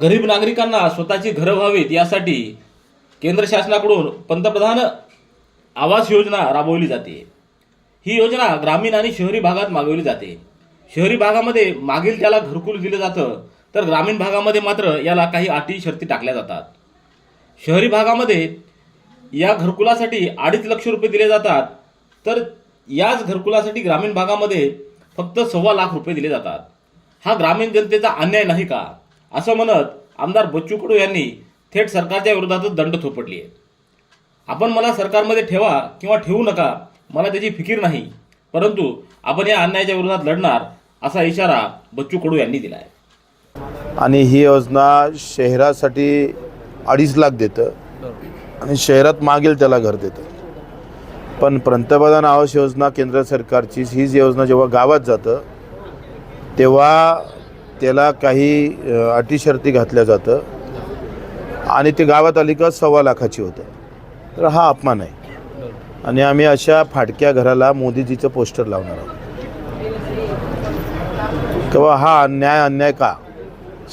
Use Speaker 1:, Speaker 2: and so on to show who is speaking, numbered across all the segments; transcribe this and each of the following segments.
Speaker 1: गरीब नागरिकांना स्वतःची घरं व्हावीत यासाठी केंद्र शासनाकडून पंतप्रधान आवास योजना राबवली जाते. ही योजना ग्रामीण आणि शहरी भागात मागवली जाते. शहरी भागामध्ये मागील त्याला घरकुल दिलं जातं तर ग्रामीण भागामध्ये मात्र याला काही अटी शर्ती टाकल्या जातात. शहरी भागामध्ये या घरकुलासाठी अडीच लक्ष रुपये दिले जातात तर याच घरकुलासाठी ग्रामीण भागामध्ये फक्त सव्वा लाख रुपये दिले जातात. हा ग्रामीण जनतेचा अन्याय नाही का? असं म्हणत आमदार बच्चू कडू यांनी थेट सरकारच्या विरोधातच दंड थोपटली आहे. आपण मला सरकारमध्ये ठेवा किंवा ठेवू नका मला त्याची फिकीर नाही. परंतु आपण या अन्यायाच्या विरोधात लढणार असा इशारा बच्चू कडू यांनी दिला आहे
Speaker 2: आणि ही योजना शहरासाठी अडीच लाख देतं आणि शहरात मागेल त्याला घर देतं. पण पंतप्रधान आवास योजना केंद्र सरकारची हीच योजना जेव्हा गावात जातं तेव्हा त्याला काही अटीशर्ती अटी शर्ती घातल्या जातं. आणि ते गावात आली का सव्वा लाखाची होतं. तर हा अपमान आहे. आणि आम्ही अशा फाटक्या घराला मोदीजीचं पोस्टर लावणार आहोत. तेव्हा हा अन्याय अन्याय का?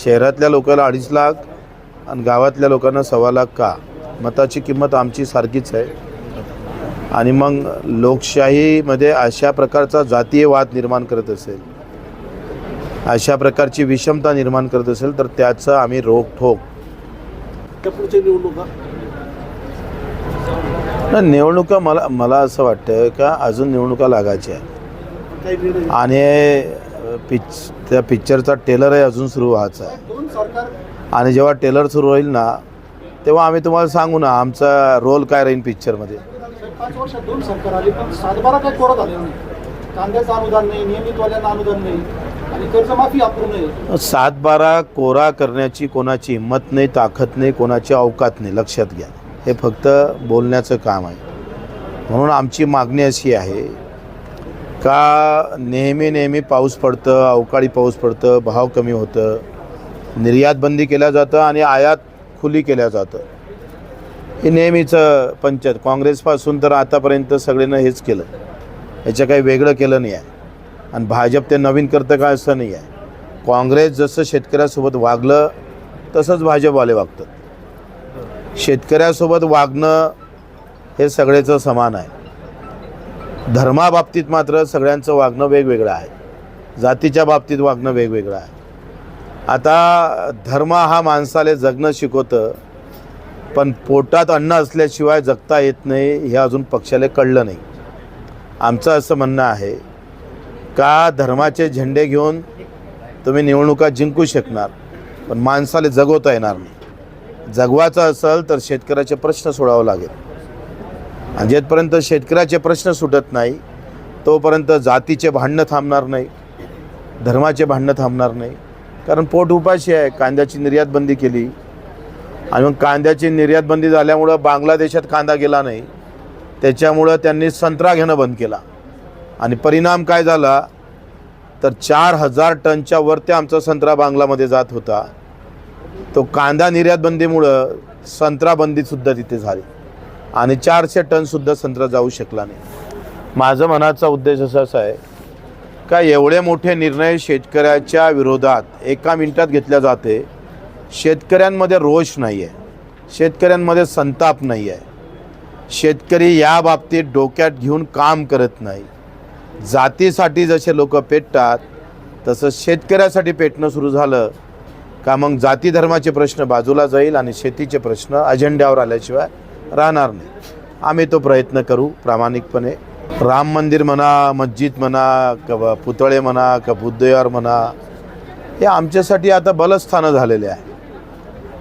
Speaker 2: शहरातल्या लोकांना अडीच लाख आणि गावातल्या लोकांना सव्वा लाख का? मताची किंमत आमची सारखीच आहे. आणि मग लोकशाहीमध्ये अशा प्रकारचा जातीय वाद निर्माण करत असेल अशा प्रकारची विषमता निर्माण करत असेल तर त्याचं आम्ही
Speaker 3: पुढच्या निवडणुका?
Speaker 2: निवडणुका मला मला असं वाटतं का अजून निवडणुका लागायच्या आणि पिच त्या पिक्चरचा टेलरही अजून सुरू व्हायचा आहे. आणि जेव्हा टेलर सुरू होईल ना तेव्हा आम्ही तुम्हाला सांगू ना आमचा रोल काय राहील पिक्चरमध्ये.
Speaker 3: पाच वर्षात दोन सरकार आली पण सातबारा काही कोरा झालेला नाही. कांद्याचं अनुदान नाही नियमितवाल्यांना अनुदान नाही.
Speaker 2: सात बारा कोरा करण्याची कोणाची हिंमत नाही ताकद नाही कोणाची अवकात नाही लक्षात घ्या. हे फक्त बोलण्याचं काम आहे. म्हणून आमची मागणी अशी आहे का नेहमी नेहमी पाऊस पडतं अवकाळी पाऊस पडतं भाव कमी होतं निर्यात बंदी केल्या जातं आणि आयात खुली केल्या जातं. हे नेहमीचं पंचायत. काँग्रेसपासून तर आतापर्यंत सगळ्यांना हेच केलं. याच्या काही वेगळं केलं नाही आहे. आणि भाजप ते नवीन करतं काय असं नाही आहे. काँग्रेस जसं शेतकऱ्यासोबत वागलं तसंच भाजपवाले वागतात. शेतकऱ्यासोबत वागणं हे सगळ्याचं समान आहे. धर्माबाबतीत मात्र सगळ्यांचं वागणं वेगवेगळं आहे. जातीच्या बाबतीत वागणं वेगवेगळं आहे. आता धर्म हा माणसाला जगणं शिकवतं पण पोटात अन्न असल्याशिवाय जगता येत नाही हे अजून पक्षाला कळलं नाही. आमचं असं म्हणणं आहे का धर्माचे झेंडे घेऊन तुम्ही निवडणुका जिंकू शकणार? पण माणसाला जगवता येणार नाही. जगवायचं असेल तर शेतकऱ्याचे प्रश्न सोडावं लागेल. आणि जेथपर्यंत शेतकऱ्याचे प्रश्न सुटत नाही तोपर्यंत जातीचे भांडणं थांबणार नाही धर्माचे भांडणं थांबणार नाही. कारण पोट उपाशी आहे कांद्याची निर्यात बंदी केली. आणि मग कांद्याची निर्यात बंदी झाल्यामुळं बांगलादेशात कांदा गेला नाही. त्याच्यामुळं त्यांनी संत्रा घेणं बंद केला. आणि परिणाम काय झाला? तर चार हजार टनच्या वरती आमचा संत्रा बांगलामध्ये जात होता. तो कांदा निर्यात बंदीमुळं संत्रा बंदीसुद्धा तिथे झाली. आणि चारशे टनसुद्धा संत्रा जाऊ शकला नाही. माझं मनाचा उद्देश असा आहे का एवढे मोठे निर्णय शेतकऱ्याच्या विरोधात एका मिनिटात घेतल्या जाते. शेतकऱ्यांमध्ये रोष नाही आहे शेतकऱ्यांमध्ये संताप नाही आहे शेतकरी या बाबतीत डोक्यात घेऊन काम करत नाही. जातीसाठी जसे लोक पेटतात तसं शेतकऱ्यासाठी पेटणं सुरू झालं का मग जाती धर्माचे प्रश्न बाजूला जाईल आणि शेतीचे प्रश्न अजेंड्यावर आल्याशिवाय राहणार नाही. आम्ही तो प्रयत्न करू प्रामाणिकपणे. राम मंदिर म्हणा मस्जिद म्हणा का पुतळे म्हणा का बुद्धयार म्हणा हे आमच्यासाठी आता बलस्थानं झालेले आहे.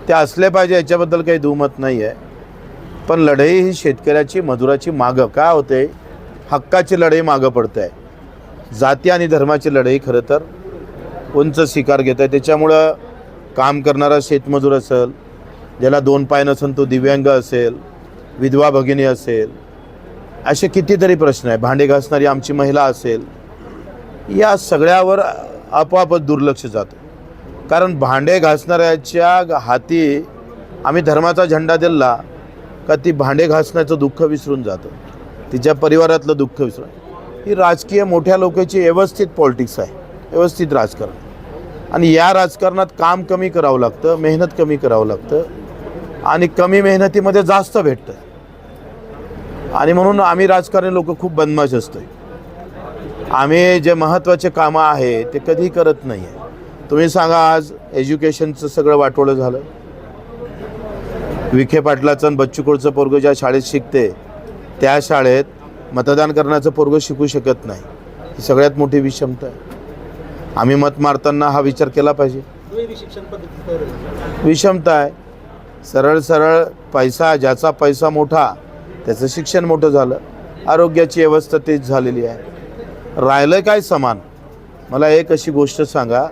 Speaker 2: ते असले पाहिजे याच्याबद्दल काही दुमत नाही आहे पण लढाई ही शेतकऱ्याची मजुराची मागं का होते? हक्काची लढाई मागं पडते आहे जाती आणि धर्माची लढाई खरं तर उंच स्वीकार घेत आहे त्याच्यामुळं काम करणारा शेतमजूर असेल ज्याला दोन पाय नसेल तो दिव्यांग असेल विधवा भगिनी असेल असे कितीतरी प्रश्न आहे. भांडे घासणारी आमची महिला असेल या सगळ्यावर आपोआपच दुर्लक्ष जातं. कारण भांडे घासणाऱ्याच्या हाती आम्ही धर्माचा झेंडा दिला का ती भांडे घासण्याचं दुःख विसरून जातं. तिच्या परिवारातलं दुःख विसरून. ही राजकीय मोठ्या लोकांची व्यवस्थित पॉलिटिक्स आहे. व्यवस्थित राजकारण. आणि या राजकारणात काम कमी करावं लागतं मेहनत कमी करावं लागतं. आणि कमी मेहनतीमध्ये जास्त भेटतं. आणि म्हणून आम्ही राजकारणी लोक खूप बदमाश असतोय. आम्ही जे महत्त्वाचे कामं आहे ते कधी करत नाही आहे तुम्ही सांगा आज एज्युकेशनचं सगळं वाटोळं झालं. विखे पाटलाचं आणि बच्चू कडचं पोरगं ज्या शाळेत शिकते त्या शाळेत मतदान करण्याचं पोरगं शिकू शकत नाही. ही सगळ्यात मोठी विषमता आहे. आम्ही मत मारताना हा विचार केला पाहिजे. विषमता आहे. सरळ सरळ पैसा ज्याचा पैसा मोठा त्याचं शिक्षण मोठं झालं. आरोग्याची व्यवस्था तीच झालेली आहे. राहिलं काय समान? मला एक अशी गोष्ट सांगा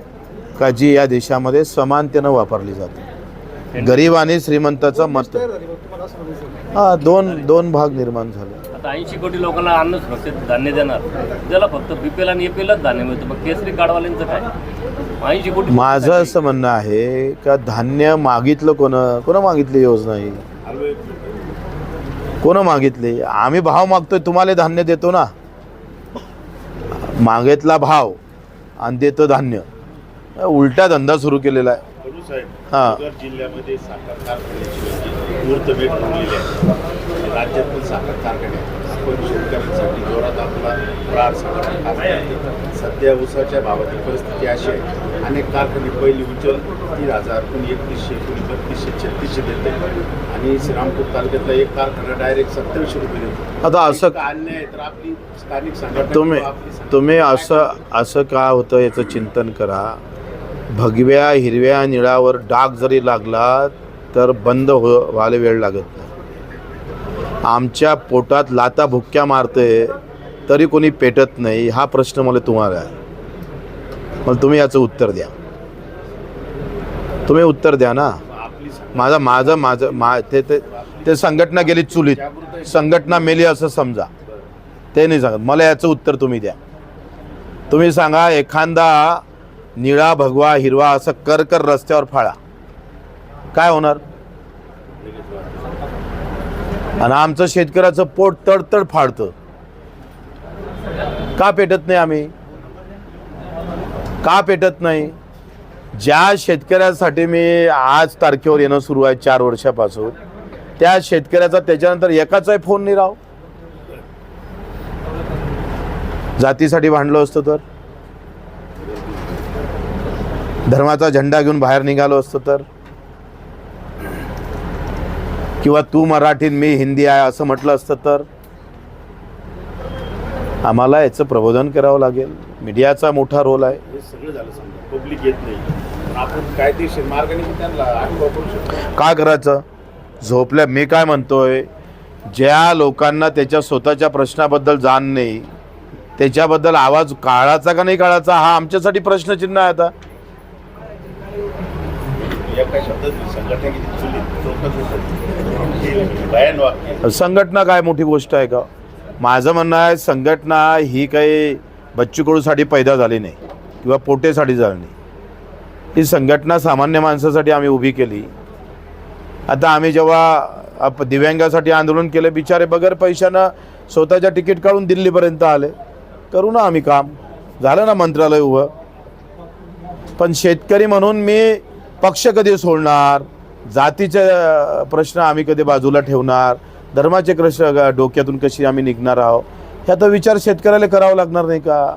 Speaker 2: का जी या देशामध्ये समानतेनं वापरली जाते. गरीब आणि श्रीमंताचं मत. हा दोन दोन भाग निर्माण झाले.
Speaker 4: आता ऐंशी कोटी लोकांना अन्न सुरक्षित धान्य देणार. त्याला फक्त बीपीएल आणि एपीएलच धान्य मिळतं. मग केसरी कार्डवाल्यांचं काय? ऐंशी कोटी
Speaker 2: माझं असं म्हणणं आहे का धान्य मागितलं कोणं कोणं मागितली योजना ही? कोणं मागितली? आम्ही भाव मागतोय तुम्हाला धान्य देतो ना. मागितला भाव आणि देतो धान्य. उलटा धंदा सुरू केलेला आहे. हां.
Speaker 5: जिल्ह्यामध्ये साखर कारखान्याची मुहूर्तमेढ ठरलेली आहे राज्यातील साखर कारखाने आपण शेतकऱ्यांसाठी जोरात आपला प्रार साखर सध्या ऊसाच्या भावाची परिस्थिती अशी आहे. अनेक कारखाने पहिली उज्ज्वल तीन हजार कोणी एकतीसशे कोणी बत्तीसशे छत्तीसशे देते. आणि श्रीरामपूर तालुक्यातला एक कारखाना डायरेक्ट सत्तावीसशे रुपये देतो.
Speaker 2: आता असं
Speaker 5: अन्याय तर आपली स्थानिक संघटना
Speaker 2: तुम्ही तुम्ही असं असं का होतं याचं चिंतन करा? भगव्या हिरव्या निळावर डाग जरी लागला तर बंद हो व्हायला वेळ लागत नाही. आमच्या पोटात लाता भुक्क्या मारते तरी कोणी पेटत नाही हा प्रश्न मला तुम्हाला आहे. मग तुम्ही याचं उत्तर द्या. तुम्ही उत्तर द्या ना. माझा माझं माझं मा ते ते ते संघटना गेली चुलीत. संघटना मेली असं समजा. ते नाही सांगत. मला याचं उत्तर तुम्ही द्या. तुम्ही सांगा एखादा निळा भगवा हिरवा असं कर कर रस्त्यावर फाळा. काय होणार? आणि आमचं शेतकऱ्याचं पोट तडतड फाडतं. का पेटत नाही आम्ही? का पेटत नाही? ज्या शेतकऱ्यासाठी मी आज तारखेवर येणं सुरू आहे चार वर्षापासून त्या शेतकऱ्याचा त्याच्यानंतर एकाचाही फोन नाही राव. जातीसाठी भांडलो असतो तर? धर्माचा झेंडा घेऊन बाहेर निघालो असतो तर? किंवा तू मराठीत मी हिंदी आहे असं म्हटलं असतं तर? आम्हाला याचं प्रबोधन करावं लागेल. मीडियाचा मोठा रोल आहे.
Speaker 5: हे
Speaker 2: काय करायचं? झोपल्या मी काय म्हणतोय? ज्या लोकांना त्याच्या स्वतःच्या प्रश्नाबद्दल जाण नाही त्याच्याबद्दल आवाज काढायचा का नाही काढायचा हा आमच्यासाठी प्रश्नचिन्ह आहे आता.
Speaker 5: संघटना
Speaker 2: काय मोठी गोष्ट आहे का? माझं म्हणणं आहे संघटना ही काही बच्चू कडूसाठी पैदा झाली नाही किंवा पोटेसाठी झाली नाही. ही संघटना सामान्य माणसासाठी आम्ही उभी केली. आता आम्ही जेव्हा दिव्यांगासाठी आंदोलन केलं बिचारे बगर पैशानं स्वतःच्या तिकीट काढून दिल्लीपर्यंत आले. करू ना आम्ही काम. झालं ना मंत्रालय उभं. पण शेतकरी म्हणून मी पक्ष कधी सोडणार? जातीचे प्रश्न आम्ही कधी बाजूला ठेवणार? धर्माचे प्रश्न डोक्यातून कशी आम्ही निघणार आहोत? ह्याचा विचार शेतकऱ्याला करावा लागणार नाही का?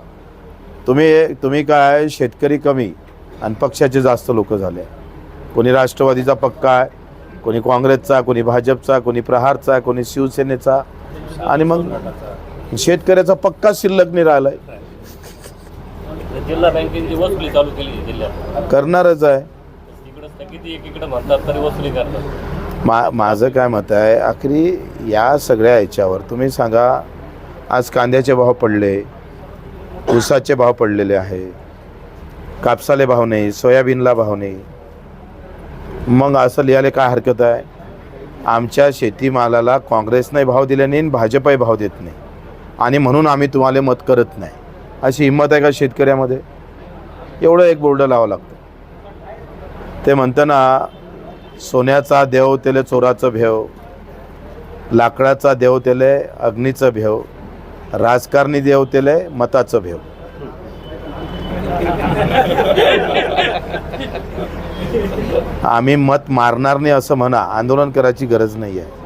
Speaker 2: तुम्ही तुम्ही काय? शेतकरी कमी आणि पक्षाचे जास्त लोक झाले. कोणी राष्ट्रवादीचा पक्का आहे कोणी काँग्रेसचा कोणी भाजपचा कोणी प्रहारचा कोणी शिवसेनेचा आणि मग शेतकऱ्याचा पक्का शिल्लक नाही राहिलाय
Speaker 4: जिल्हा बँकेची वसुली चालू केली आहे जिल्ह्यात.
Speaker 2: करणारच आहे.
Speaker 4: किती एकीकडे म्हणतात तरी वसुली करतात.
Speaker 2: मा माझं काय मत आहे आखरी या सगळ्या याच्यावर तुम्ही सांगा आज कांद्याचे भाव पडले ऊसाचे भाव पडलेले आहे कापसाले भाव नाही सोयाबीनला भाव नाही. मग असं लिहायला काय हरकत आहे? आमच्या शेतीमालाला काँग्रेसने भाव दिले नाही आणि भाजपही भाव देत नाही. आणि म्हणून आम्ही तुम्हाला मत करत नाही. अशी हिंमत आहे का शेतकऱ्यामध्ये? एवढं एक बोर्ड लावावं लागतं. ते म्हणताना सोन्याचा देव त्याला चोराचं भेव लाकडाचा देव त्याले अग्नीचं भेव राजकारणी देव त्याले मताचं भेव. आम्ही मत मारणार नाही असं म्हणा आंदोलन करायची गरज नाही आहे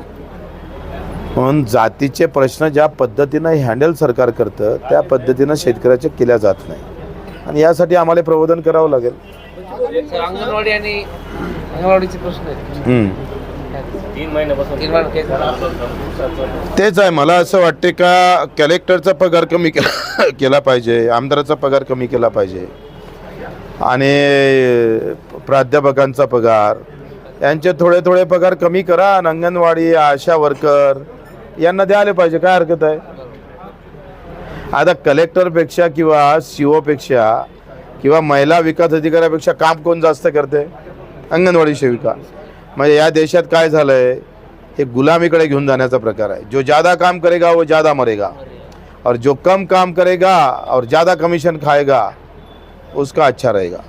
Speaker 2: म्हणून जातीचे प्रश्न ज्या पद्धतीनं हँडल सरकार करतं त्या पद्धतीनं शेतकऱ्याचे केल्या जात नाही. आणि यासाठी आम्हाला प्रबोधन करावं लागेल.
Speaker 6: अंगणवाडी आणि अंगणवाडीचे प्रश्न आहेत.
Speaker 2: तेच आहे मला असं वाटते का कलेक्टरचा पगार कमी केला केला पाहिजे आमदाराचा पगार कमी केला पाहिजे. आणि प्राध्यापकांचा पगार. यांचे थोडे थोडे पगार कमी करा आणि अंगणवाडी आशा वर्कर यांना द्यायला पाहिजे काय हरकत आहे? आता कलेक्टरपेक्षा किंवा सी ओपेक्षा किंवा महिला विकास अधिकाऱ्यापेक्षा काम कोण जास्त करते? अंगणवाडी सेविका. म्हणजे या देशात काय झालं आहे हे गुलामीकडे घेऊन जाण्याचा प्रकार आहे. जो ज़्यादा काम करेगा वो ज़्यादा मरेगा. और जो कम काम करेगा और ज़्यादा कमीशन खाएगा उसका अच्छा रहेगा.